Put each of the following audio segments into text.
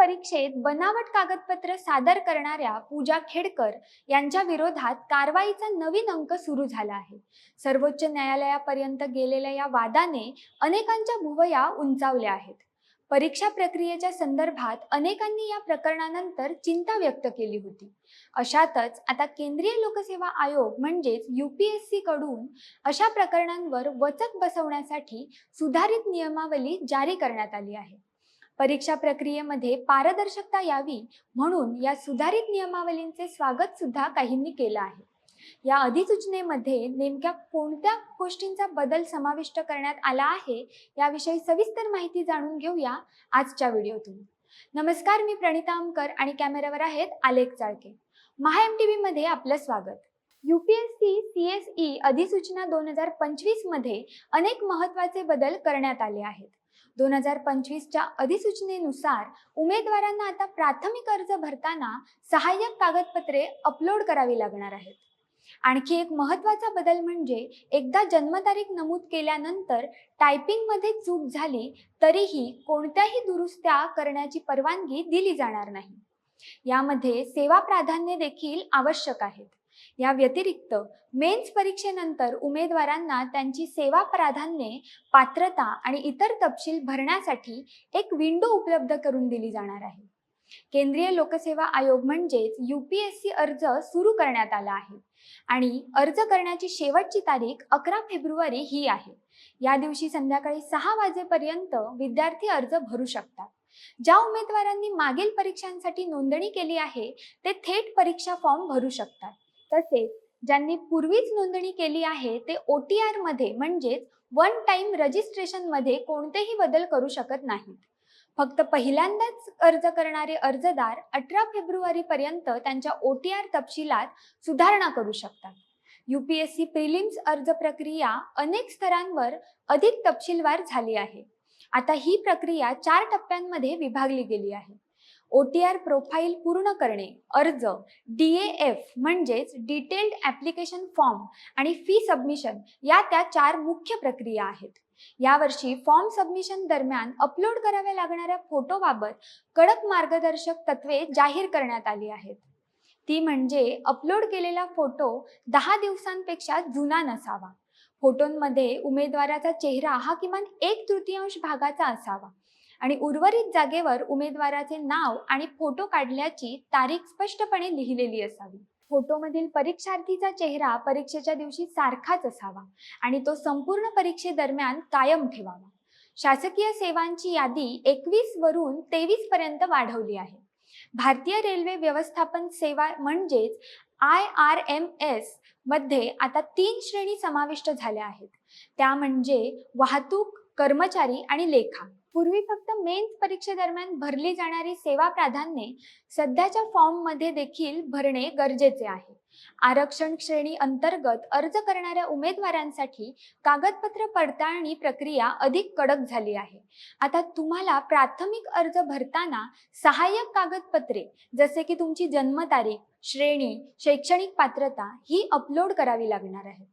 परीक्षेत बनावट कागदपत्र सादर करणाऱ्या पूजा खेडकर यांच्या विरोधात कारवाईचा नवीन अंक सुरू झाला आहे. सर्वोच्च न्यायालयापर्यंत गेलेल्या या वादाने अनेकांच्या भुवया उंचावल्या आहेत. परीक्षा प्रक्रियेच्या संदर्भात अनेकांनी या प्रकरणानंतर चिंता व्यक्त केली होती. अशातच आता केंद्रीय लोकसेवा आयोग म्हणजेच युपीएससी कडून अशा प्रकरणांवर वचक बसवण्यासाठी सुधारित नियमावली जारी करण्यात आली आहे. परीक्षा प्रक्रियेमध्ये पारदर्शकता यावी म्हणून या सुधारित नियमावलींचे स्वागत सुद्धा काहींनी केलं आहे. या अधिसूचनेमध्ये नेमक्या कोणत्या गोष्टींचा बदल समाविष्ट करण्यात आला आहे याविषयी सविस्तर माहिती जाणून घेऊया आजच्या व्हिडिओतून. नमस्कार मी प्रणिता अंकर आणि कॅमेऱ्यावर आहेत Alekh Chalke. Maha M T V मध्ये आपलं स्वागत. युपीएससी सी एस ई अधिसूचना दोन हजार पंचवीसमध्ये अनेक महत्त्वाचे बदल करण्यात आले आहेत. दोन हजार पंचवीसच्या अधिसूचनेनुसार उमेदवारांना आता प्राथमिक अर्ज भरताना सहाय्यक कागदपत्रे अपलोड करावी लागणार आहेत. आणखी एक महत्त्वाचा बदल म्हणजे एकदा जन्मतारीख नमूद केल्यानंतर टायपिंगमध्ये चूक झाली तरीही कोणत्याही दुरुस्त्या करण्याची परवानगी दिली जाणार नाही. यामध्ये सेवा प्राधान्य देखील आवश्यक आहेत या व्यतिरिक्त मेन्स परीक्षेनंतर उमेदवारांना त्यांची सेवा प्राधान्ये पात्रता आणि इतर तपशील भरण्यासाठी एक विंडो उपलब्ध करून दिली जाणार आहे. केंद्रीय लोकसेवा आयोग म्हणजेच युपीएससी अर्ज सुरू करण्यात आला आहे आणि अर्ज करण्याची शेवटची तारीख अकरा फेब्रुवारी ही आहे. या दिवशी संध्याकाळी सहा वाजेपर्यंत विद्यार्थी अर्ज भरू शकतात. ज्या उमेदवारांनी मागील परीक्षांसाठी नोंदणी केली आहे ते थेट परीक्षा फॉर्म भरू शकतात. तसेच ज्यांनी पूर्वीच नोंदणी केली आहे ते ओ टी आरमध्ये म्हणजेच वन टाइम रजिस्ट्रेशनमध्ये कोणतेही बदल करू शकत नाहीत. फक्त पहिल्यांदाच अर्ज करणारे अर्जदार अठरा फेब्रुवारी पर्यंत त्यांच्या ओ टी आर तपशिलात सुधारणा करू शकतात. युपीएससी प्रिलिम्स अर्ज प्रक्रिया अनेक स्तरांवर अधिक तपशीलवार झाली आहे. आता ही प्रक्रिया चार टप्प्यांमध्ये विभागली गेली आहे. ओ टी आर प्रोफाईल पूर्ण करणे अर्ज डी ए एफ म्हणजेच डिटेल्ड ॲप्लिकेशन फॉर्म आणि फी सबमिशन या त्या चार मुख्य प्रक्रिया आहेत. यावर्षी फॉर्म सबमिशन दरम्यान अपलोड कराव्या लागणाऱ्या फोटोबाबत कडक मार्गदर्शक तत्वे जाहीर करण्यात आली आहेत. ती म्हणजे अपलोड केलेला फोटो दहा दिवसांपेक्षा जुना नसावा. फोटोंमध्ये उमेदवाराचा चेहरा हा किमान एक तृतीयांश भागाचा असावा. आणि उर्वरित जागेवर उमेदवाराचे नाव आणि फोटो काढल्याची तारीख स्पष्टपणे लिहिलेली असावी. फोटोमधील परीक्षार्थीचा चेहरा परीक्षेच्या दिवशी सारखाच असावा आणि तो संपूर्ण परीक्षेदरम्यान कायम ठेवावा. शासकीय सेवांची यादी एकवीस वरून तेवीस पर्यंत वाढवली आहे. भारतीय रेल्वे व्यवस्थापन सेवा म्हणजेच आय आर एम एसमध्ये आता तीन श्रेणी समाविष्ट झाल्या आहेत. त्या म्हणजे वाहतूक कर्मचारी आणि लेखा. पूर्वी फक्त मेन्स परीक्षेदरम्यान भरली जाणारी सेवा प्राधान्ये सध्याच्या फॉर्ममध्ये देखील भरणे गरजेचे आहे. आरक्षण श्रेणी अंतर्गत अर्ज करणाऱ्या उमेदवारांसाठी कागदपत्र पडताळणी प्रक्रिया अधिक कडक झाली आहे. आता तुम्हाला प्राथमिक अर्ज भरताना सहाय्यक कागदपत्रे जसे की तुमची जन्मतारीख श्रेणी शैक्षणिक पात्रता ही अपलोड करावी लागणार आहे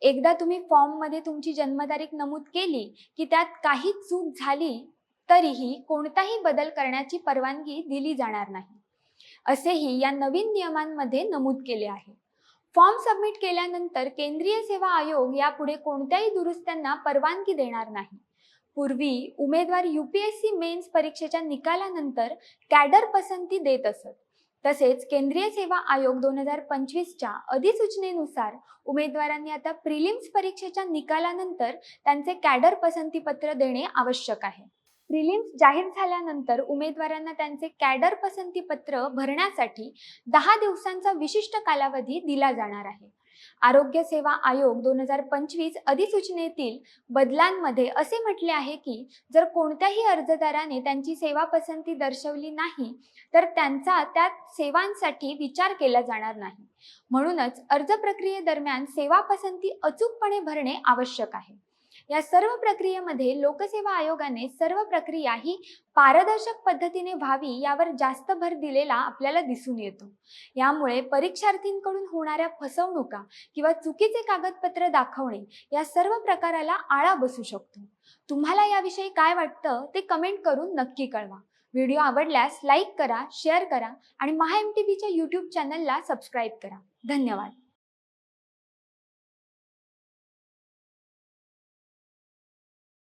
एकदा तुम्ही फॉर्ममध्ये तुमची जन्मतारीख नमूद केली की त्यात काही चूक झाली तरीही कोणताही बदल करण्याची परवानगी दिली जाणार नाही. असेही या नवीन नियमांमध्ये नमूद केले आहे. फॉर्म सबमिट केल्यानंतर केंद्रीय सेवा आयोग यापुढे कोणत्याही दुरुस्त्यांना परवानगी देणार नाही. पूर्वी उमेदवार यूपीएससी मेन्स परीक्षेच्या निकालानंतर कॅडर पसंती देत असत. तसेच केंद्रीय सेवा आयोग दोन हजार पंचवीसच्या अधिसूचनेनुसार उमेदवारांनी आता प्रिलिम्स परीक्षेच्या निकालानंतर त्यांचे कॅडर पसंतीपत्र देणे आवश्यक आहे. प्रिलिम्स जाहीर झाल्यानंतर उमेदवारांना त्यांचे कॅडर पसंतीपत्र भरण्यासाठी दहा दिवसांचा विशिष्ट कालावधी दिला जाणार आहे. आरोग्य सेवा आयोग दोन हजार पंचवीस अधिसूचनेतील बदलांमध्ये असे म्हटले आहे की जर कोणत्याही अर्जदाराने त्यांची सेवा पसंती दर्शवली नाही तर त्यांचा त्या सेवांसाठी विचार केला जाणार नाही. म्हणूनच अर्ज प्रक्रियेदरम्यान सेवा पसंती अचूकपणे भरणे आवश्यक आहे. या सर्व प्रक्रियेमध्ये लोकसेवा आयोगाने सर्व प्रक्रिया ही पारदर्शक पद्धतीने व्हावी यावर जास्त भर दिलेला आपल्याला दिसून येतो. यामुळे परीक्षार्थींकडून होणाऱ्या फसवणुका किंवा चुकीचे कागदपत्र दाखवणे या सर्व प्रकाराला आळा बसू शकतो. तुम्हाला याविषयी काय वाटतं ते कमेंट करून नक्की कळवा. व्हिडिओ आवडल्यास लाईक करा शेअर करा आणि महा एम टी व्हीच्या यूट्यूब चॅनलला सबस्क्राईब करा. धन्यवाद.